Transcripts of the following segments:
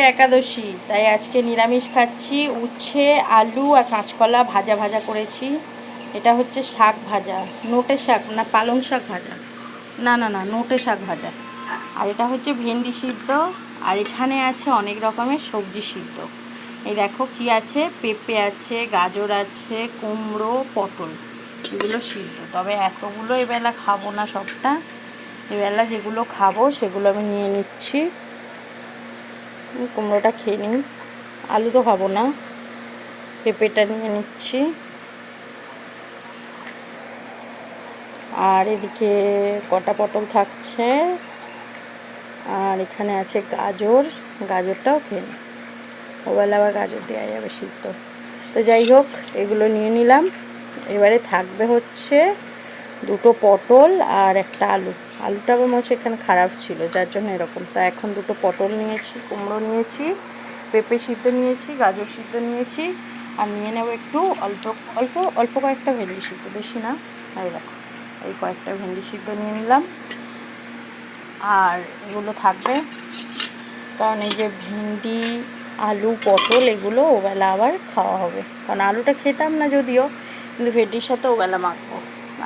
একাদশী, তাই আজকে নিরামিষ খাচ্ছি, উচ্ছে, আলু আর কাঁচকলা ভাজা ভাজা করেছি। এটা হচ্ছে শাক ভাজা, নোটে শাক না পালং শাক ভাজা? না না না, নোটে শাক ভাজা। আর এটা হচ্ছে ভেন্ডি সিদ্ধ, আর এখানে আছে অনেক রকমের সবজি সিদ্ধ। এই দেখো কি আছে? পেঁপে আছে, গাজর আছে, কুমড়ো, পটল, এগুলো সিদ্ধ। তবে এতগুলো এবেলা খাব না সবটা। এবেলা যেগুলো খাব সেগুলো আমি নিয়ে নিচ্ছি। কুমড়োটা খেয়ে নিই। আলু তো খাব না। পেঁপেটা নিয়ে নিচ্ছি। আর এদিকে কটা পটল থাকছে। আর এখানে আছে গাজর। গাজরটাও খেয়ে নিই। ওবেলা আবার গাজর দেওয়া যাবে সিদ্ধ তো যাই হোক, এগুলো নিয়ে নিলাম। এবারে থাকবে হচ্ছে দুটো পটল আর একটা আলু। আলুটা আমার মনে হচ্ছে এখানে খারাপ ছিল, যার জন্য এরকম। তা এখন দুটো পটল নিয়েছি, কুমড়ো নিয়েছি, পেঁপে সিদ্ধ নিয়েছি, গাজর সিদ্ধ নিয়েছি, আর নিয়ে নেব একটু অল্প অল্প অল্প কয়েকটা ভেন্ডি সিদ্ধ। বেশি না, এই দেখো, এই কয়েকটা ভেন্ডি সিদ্ধ নিয়ে নিলাম। আর এগুলো থাকবে, কারণ এই যে ভেন্ডি, আলু, পটল, এগুলো ওবেলা আবার খাওয়া হবে। কারণ আলুটা খেতাম না যদিও, কিন্তু ভেন্ডির সাথে ওবেলা মাখবো।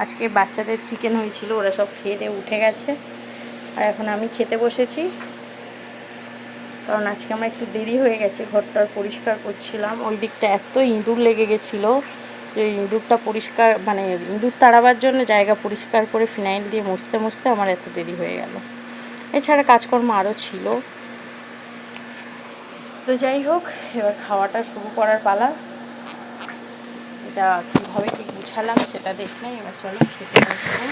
আজকে বাচ্চাদের চিকেন হয়েছিল, ওরা সব খেয়ে দিয়ে উঠে গেছে। আর এখন আমি খেতে বসেছি। কারণ আজকে আমার একটু দেরি হয়ে গেছে, ঘরটা পরিষ্কার করছিলাম। ওই দিকটা এত ইঁদুর লেগে গেছিল যে ইঁদুরটা পরিষ্কার মানে ইঁদুর তাড়াবার জন্য জায়গা পরিষ্কার করে ফিনাইল দিয়ে মুছতে মুছতে আমার এত দেরি হয়ে গেল। এছাড়া কাজকর্ম আরও ছিল। তো যাই হোক, এবার খাওয়াটা শুরু করার পালা। এটা কীভাবে কী গুছালাম সেটা দেখলে এবার চলো খেতে বসবো